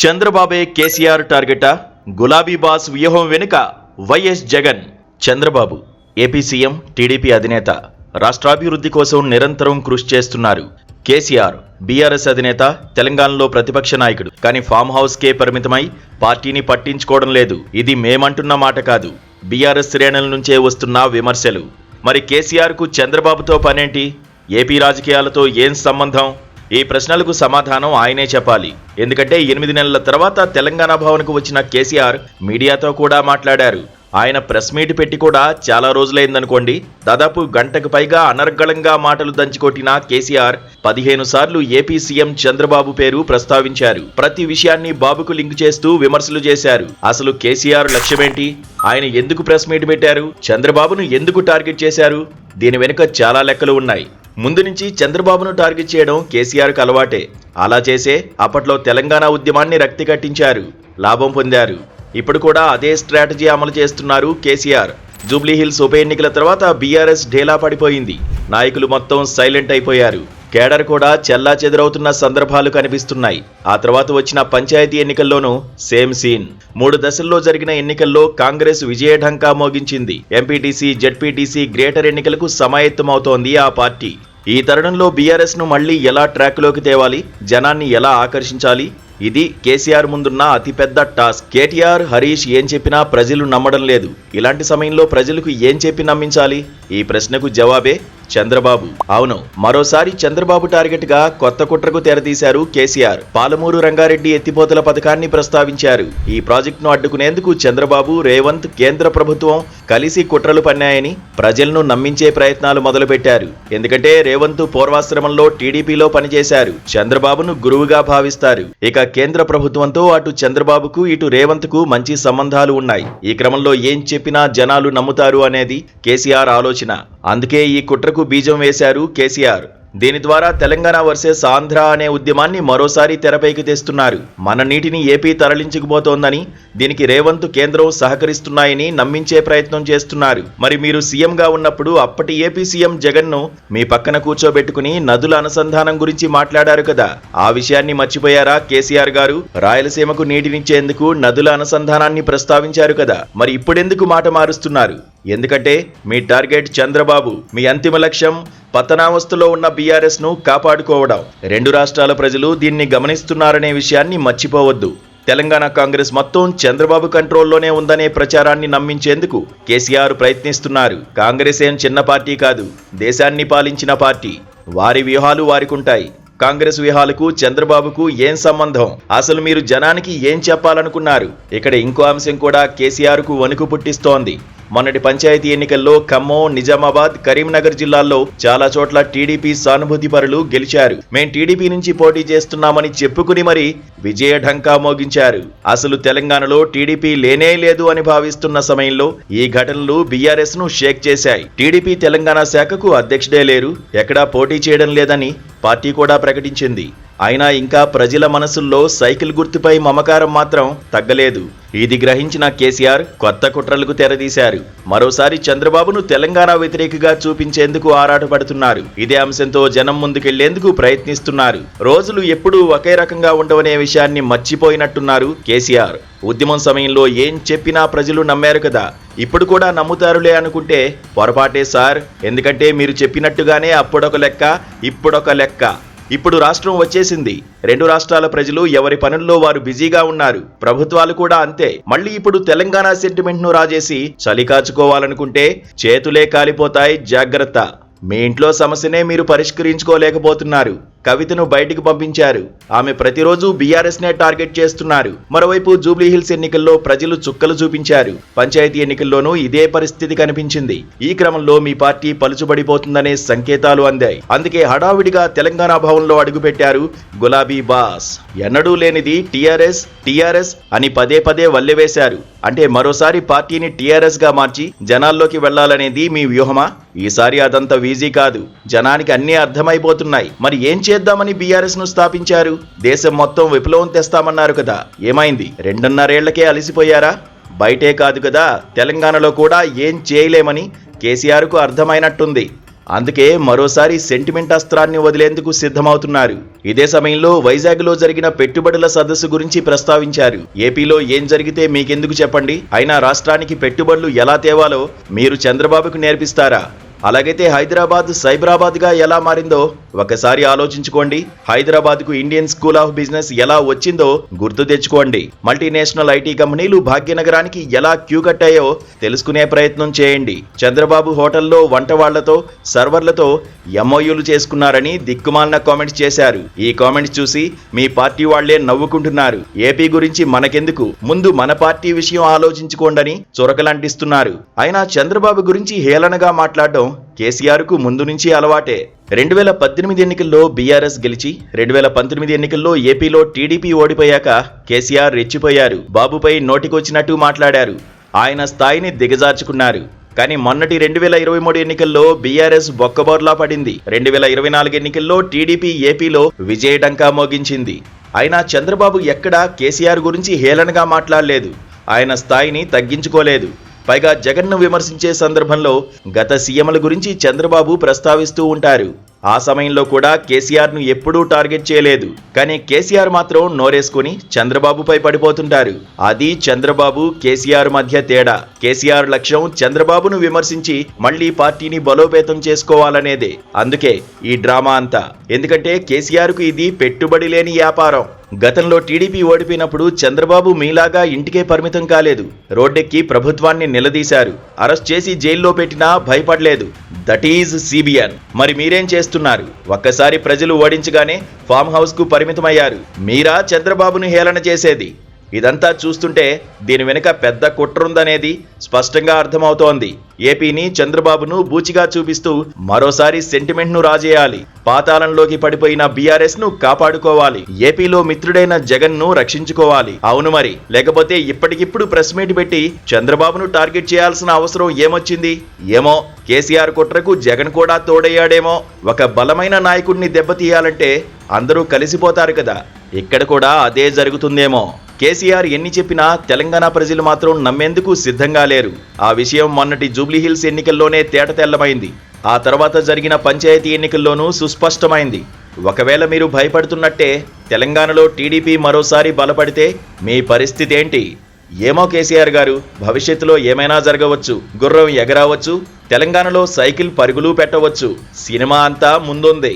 చంద్రబాబే కేసీఆర్ టార్గెటా? గులాబీ బాస్ వ్యూహం వెనుక YS Jagan. Chandrababu AP CM TDP అధినేత. రాష్ట్రాభివృద్ధి కోసం నిరంతరం కృషి చేస్తున్నారు. కేసీఆర్ బీఆర్ఎస్ అధినేత తెలంగాణలో ప్రతిపక్ష నాయకుడు. కానీ ఫామ్ హౌస్కే పరిమితమై పార్టీని పట్టించుకోవడం లేదు. ఇది మేమంటున్న మాట కాదు. బీఆర్ఎస్ శ్రేణుల నుంచే వస్తున్న విమర్శలు. మరి కేసీఆర్కు చంద్రబాబుతో పనేంటి? ఏపీ రాజకీయాలతో ఏం సంబంధం? ఈ ప్రశ్నలకు సమాధానం ఆయనే చెప్పాలి. ఎందుకంటే ఎనిమిది నెలల తర్వాత తెలంగాణ భవన్కు వచ్చిన కేసీఆర్ మీడియాతో కూడా మాట్లాడారు. ఆయన ప్రెస్ మీట్ పెట్టి కూడా చాలా రోజులైందనుకోండి. దాదాపు గంటకు పైగా అనర్గళంగా మాటలు దంచుకొట్టిన కేసీఆర్ పదిహేను సార్లు ఏపీ సీఎం చంద్రబాబు పేరు ప్రస్తావించారు. ప్రతి విషయాన్ని బాబుకు లింక్ చేస్తూ విమర్శలు చేశారు. అసలు కేసీఆర్ లక్ష్యమేంటి? ఆయన ఎందుకు ప్రెస్ మీట్ పెట్టారు? చంద్రబాబును ఎందుకు టార్గెట్ చేశారు? దీని వెనుక చాలా లెక్కలు ఉన్నాయి. ముందు నుంచి చంద్రబాబును టార్గెట్ చేయడం కేసీఆర్కు అలవాటే. అలా చేసే అప్పట్లో తెలంగాణ ఉద్యమాన్ని రక్తి కట్టించారు లాభం పొందారు. ఇప్పుడు కూడా అదే స్ట్రాటజీ అమలు చేస్తున్నారు కేసీఆర్. జూబ్లీహిల్స్ ఉప ఎన్నికల తర్వాత బీఆర్ఎస్ ఢేలా పడిపోయింది. నాయకులు మొత్తం సైలెంట్ అయిపోయారు. కేడర్ కూడా చెల్లా చెదరవుతున్న సందర్భాలు కనిపిస్తున్నాయి. ఆ తర్వాత వచ్చిన పంచాయతీ ఎన్నికల్లోనూ సేమ్ సీన్. మూడు దశల్లో జరిగిన ఎన్నికల్లో కాంగ్రెస్ విజయఢంకా మోగించింది. ఎంపీటీసీ జెడ్పీటీసీ గ్రేటర్ ఎన్నికలకు సమాయత్తమవుతోంది ఆ పార్టీ. ఈ తరుణంలో బీఆర్ఎస్ను మళ్ళీ ఎలా ట్రాక్లోకి తేవాలి? జనాన్ని ఎలా ఆకర్షించాలి? ఇది కేసీఆర్ ముందున్న అతిపెద్ద టాస్క్. కేటీఆర్ హరీష్ ఏం చెప్పినా ప్రజలు నమ్మడం లేదు. ఇలాంటి సమయంలో ప్రజలకు ఏం చెప్పి నమ్మించాలి? ఈ ప్రశ్నకు జవాబే చంద్రబాబు. అవును మరోసారి చంద్రబాబు టార్గెట్గా కొత్త కుట్రకు తెరతీశారు కేసీఆర్. పాలమూరు రంగారెడ్డి ఎత్తిపోతల పథకాన్ని ప్రస్తావించారు. ఈ ప్రాజెక్టును అడ్డుకునేందుకు చంద్రబాబు రేవంత్ కేంద్ర ప్రభుత్వం కలిసి కుట్రలు పన్నాయని ప్రజలను నమ్మించే ప్రయత్నాలు మొదలుపెట్టారు. ఎందుకంటే రేవంత్ పూర్వాశ్రమంలో టీడీపీలో పనిచేశారు. చంద్రబాబును గురువుగా భావిస్తారు. ఇక కేంద్ర ప్రభుత్వంతో అటు చంద్రబాబుకు ఇటు రేవంత్కు మంచి సంబంధాలు ఉన్నాయి. ఈ క్రమంలో ఏం చెప్పినా జనాలు నమ్ముతారు అనేది కేసీఆర్ ఆలోచన. అందుకే ఈ కుట్రకు బీజం వేశారు కేసీఆర్. దీని ద్వారా తెలంగాణ వర్సెస్ ఆంధ్ర అనే ఉద్యమాన్ని మరోసారి తెరపైకి తెస్తున్నారు. మన నీటిని ఏపీ తరలించుకుపోతోందని దీనికి రేవంత్ కేంద్రం సహకరిస్తున్నాయని నమ్మించే ప్రయత్నం చేస్తున్నారు. మరి మీరు సీఎంగా ఉన్నప్పుడు అప్పటి ఏపీ సీఎం జగన్ను మీ పక్కన కూర్చోబెట్టుకుని నదుల అనుసంధానం గురించి మాట్లాడారు కదా. ఆ విషయాన్ని మర్చిపోయారా కేసీఆర్ గారు? రాయలసీమకు నీటినిచ్చేందుకు నదుల అనుసంధానాన్ని ప్రస్తావించారు కదా. మరి ఇప్పుడెందుకు మాట మారుస్తున్నారు? ఎందుకంటే మీ టార్గెట్ చంద్రబాబు. మీ అంతిమ లక్ష్యం పతనావస్థలో ఉన్న బీఆర్ఎస్ను కాపాడుకోవడం. రెండు రాష్ట్రాల ప్రజలు దీన్ని గమనిస్తున్నారనే విషయాన్ని మర్చిపోవద్దు. తెలంగాణ కాంగ్రెస్ మొత్తం చంద్రబాబు కంట్రోల్లోనే ఉందనే ప్రచారాన్ని నమ్మించేందుకు కేసీఆర్ ప్రయత్నిస్తున్నారు. కాంగ్రెస్ ఏం చిన్న పార్టీ కాదు దేశాన్ని పాలించిన పార్టీ. వారి వ్యూహాలు వారికుంటాయి. కాంగ్రెస్ వ్యూహాలకు చంద్రబాబుకు ఏం సంబంధం? అసలు మీరు జనానికి ఏం చెప్పాలనుకున్నారు? ఇక్కడ ఇంకో అంశం కూడా కేసీఆర్కు వణుకు పుట్టిస్తోంది. మొన్నటి పంచాయతీ ఎన్నికల్లో ఖమ్మం నిజామాబాద్ కరీంనగర్ జిల్లాల్లో చాలా చోట్ల టీడీపీ సానుభూతి పరులు గెలిచారు. మేం టీడీపీ నుంచి పోటీ చేస్తున్నామని చెప్పుకుని మరి విజయ ఢంకా మోగించారు. అసలు తెలంగాణలో టీడీపీ లేనే లేదు అని భావిస్తున్న సమయంలో ఈ ఘటనలు బీఆర్ఎస్ను షేక్ చేశాయి. టీడీపీ తెలంగాణ శాఖకు అధ్యక్షుడే లేరు. ఎక్కడా పోటీ చేయడం లేదని పార్టీ కూడా ప్రకటించింది. అయినా ఇంకా ప్రజల మనసుల్లో సైకిల్ గుర్తుపై మమకారం మాత్రం తగ్గలేదు. ఇది గ్రహించిన కేసీఆర్ కొత్త కుట్రలకు తెరదీశారు. మరోసారి చంద్రబాబును తెలంగాణ వ్యతిరేకగా చూపించేందుకు ఆరాటపడుతున్నారు. ఇదే అంశంతో జనం ముందుకెళ్ళేందుకు ప్రయత్నిస్తున్నారు. రోజులు ఎప్పుడూ ఒకే రకంగా ఉండవనే విషయాన్ని మర్చిపోయినట్టున్నారు కేసీఆర్. ఉద్యమం సమయంలో ఏం చెప్పినా ప్రజలు నమ్మారు కదా. ఇప్పుడు కూడా నమ్ముతారులే అనుకుంటే పొరపాటే సార్. ఎందుకంటే మీరు చెప్పినట్టుగానే అప్పుడొక లెక్క ఇప్పుడొక లెక్క. ఇప్పుడు రాష్ట్రం వచ్చేసింది. రెండు రాష్ట్రాల ప్రజలు ఎవరి పనుల్లో వారు బిజీగా ఉన్నారు. ప్రభుత్వాలు కూడా అంతే. మళ్ళీ ఇప్పుడు తెలంగాణ సెంటిమెంట్ను రాజేసి చలి కాచుకోవాలనుకుంటే చేతులే కాలిపోతాయి. జాగ్రత్త. మీ ఇంట్లో సమస్యనే మీరు పరిష్కరించుకోలేకపోతున్నారు. కవితను బయటికి పంపించారు. ఆమె ప్రతిరోజు బీఆర్ఎస్ నే టార్గెట్ చేస్తున్నారు. మరోవైపు జూబ్లీహిల్స్ ఎన్నికల్లో ప్రజలు చుక్కలు చూపించారు. పంచాయతీ ఎన్నికల్లోనూ ఇదే పరిస్థితి కనిపించింది. ఈ క్రమంలో మీ పార్టీ పలుచుబడిపోతుందనే సంకేతాలు అందాయి. అందుకే హడావిడిగా తెలంగాణ భవన్లో అడుగుపెట్టారు గులాబీ బాస్. ఎన్నడూ లేనిది టీఆర్ఎస్ టీఆర్ఎస్ అని పదే పదే వల్లెవేశారు అంటే మరోసారి పార్టీని టీఆర్ఎస్గా మార్చి జనాల్లోకి వెళ్ళాలనేది మీ వ్యూహమా? ఈసారి అదంత వీజీ కాదు. జనానికి అన్నీ అర్థమైపోతున్నాయి. మరి ఏం చేద్దామని బీఆర్ఎస్ను స్థాపించారు? దేశం మొత్తం విప్లవం తెస్తామన్నారు కదా. ఏమైంది? రెండున్నరేళ్ళకే అలసిపోయారా? బయటే కాదు కదా. తెలంగాణలో కూడా ఏం చేయలేమని కేసీఆర్కు అర్థమైనట్టుంది. అందుకే మరోసారి సెంటిమెంట్ అస్త్రాన్ని వదిలేందుకు సిద్ధమవుతున్నారు. ఇదే సమయంలో వైజాగ్లో జరిగిన పెట్టుబడుల సదస్సు గురించి ప్రస్తావించారు. ఏపీలో ఏం జరిగితే మీకెందుకు చెప్పండి? అయినా రాష్ట్రానికి పెట్టుబడులు ఎలా తేవాలో మీరు చంద్రబాబుకు నేర్పిస్తారా? అలాగైతే హైదరాబాద్ సైబరాబాద్గా ఎలా మారిందో ఒకసారి ఆలోచించుకోండి. హైదరాబాద్కు ఇండియన్ స్కూల్ ఆఫ్ బిజినెస్ ఎలా వచ్చిందో గుర్తు తెచ్చుకోండి. మల్టీనేషనల్ ఐటీ కంపెనీలు భాగ్యనగరానికి ఎలా క్యూ కట్టాయో తెలుసుకునే ప్రయత్నం చేయండి. చంద్రబాబు హోటల్లో వంటవాళ్ళతో సర్వర్లతో ఎంఓయూలు చేసుకున్నారని దిక్కుమాలిన కామెంట్స్ చేశారు. ఈ కామెంట్స్ చూసి మీ పార్టీ వాళ్ళే నవ్వుకుంటున్నారు. ఏపీ గురించి మనకెందుకు? ముందు మన పార్టీ విషయం ఆలోచించుకోండని చొరకలంటిస్తున్నారు. అయినా చంద్రబాబు గురించి హేళనగా మాట్లాడడం కేసీఆర్కు ముందు నుంచి అలవాటే. రెండు వేల పద్దెనిమిది ఎన్నికల్లో బీఆర్ఎస్ గెలిచి రెండు వేల పంతొమ్మిది ఎన్నికల్లో ఏపీలో టీడీపీ ఓడిపోయాక కేసీఆర్ రెచ్చిపోయారు. బాబుపై నోటికొచ్చినట్టు మాట్లాడారు. ఆయన స్థాయిని దిగజార్చుకున్నారు. కానీ మొన్నటి రెండు వేల ఇరవై మూడు ఎన్నికల్లో బీఆర్ఎస్ బొక్కబోర్లా పడింది. రెండు వేల ఇరవై నాలుగు ఎన్నికల్లో టీడీపీ ఏపీలో విజయడంకా మోగించింది. అయినా చంద్రబాబు ఎక్కడా కేసీఆర్ గురించి హేళనగా మాట్లాడలేదు. ఆయన స్థాయిని తగ్గించుకోలేదు. పైగా జగన్ను విమర్శించే సందర్భంలో గత సీఎంల గురించి చంద్రబాబు ప్రస్తావిస్తూ ఉంటారు. ఆ సమయంలో కూడా కేసీఆర్ను ఎప్పుడూ టార్గెట్ చేయలేదు. కానీ కేసీఆర్ మాత్రం నోరేసుకుని చంద్రబాబుపై పడిపోతుంటారు. అది చంద్రబాబు కేసీఆర్ మధ్య తేడా. కేసీఆర్ లక్ష్యం చంద్రబాబును విమర్శించి మళ్ళీ పార్టీని బలోపేతం చేసుకోవాలనేదే. అందుకే ఈ డ్రామా అంతా. ఎందుకంటే కేసీఆర్కు ఇది పెట్టుబడి లేని వ్యాపారం. గతంలో టీడీపీ ఓడిపోయినప్పుడు చంద్రబాబు మీలాగా ఇంటికే పరిమితం కాలేదు. రోడ్డెక్కి ప్రభుత్వాన్ని నిలదీశారు. అరెస్ట్ చేసి జైల్లో పెట్టినా భయపడలేదు. That is CBN. మరి మీరేం చేస్తున్నారు? ఒక్కసారి ప్రజలు ఓడించగానే ఫామ్ హౌస్కు పరిమితమయ్యారు. మీరా చంద్రబాబును హేళన చేసేది? ఇదంతా చూస్తుంటే దీని వెనుక పెద్ద కుట్రుందనేది స్పష్టంగా అర్థమవుతోంది. ఏపీని చంద్రబాబును బూచిగా చూపిస్తూ మరోసారి సెంటిమెంట్ను రాజేయాలి. పాతాళంలోకి పడిపోయిన బీఆర్ఎస్ను కాపాడుకోవాలి. ఏపీలో మిత్రుడైన జగన్ను రక్షించుకోవాలి. అవును మరి. లేకపోతే ఇప్పటికిప్పుడు ప్రెస్ మీట్ పెట్టి చంద్రబాబును టార్గెట్ చేయాల్సిన అవసరం ఏమొచ్చింది? ఏమో. కేసీఆర్ కుట్రకు జగన్ కూడా తోడయ్యాడేమో. ఒక బలమైన నాయకుడిని దెబ్బతీయాలంటే అందరూ కలిసిపోతారు కదా. ఇక్కడ కూడా అదే జరుగుతుందేమో. కేసీఆర్ ఎన్ని చెప్పినా తెలంగాణ ప్రజలు మాత్రం నమ్మేందుకు సిద్ధంగా లేరు. ఆ విషయం మొన్నటి జూబ్లీహిల్స్ ఎన్నికల్లోనే తేటతెల్లమైంది ఆ తర్వాత జరిగిన పంచాయతీ ఎన్నికల్లోనూ సుస్పష్టమైంది. ఒకవేళ మీరు భయపడుతున్నట్టే తెలంగాణలో టీడీపీ మరోసారి బలపడితే మీ పరిస్థితి ఏంటి? ఏమో కేసీఆర్ గారు భవిష్యత్తులో ఏమైనా జరగవచ్చు గుర్రం ఎగరావచ్చు తెలంగాణలో సైకిల్ పరుగులు పెట్టవచ్చు సినిమా అంతా ముందుంది.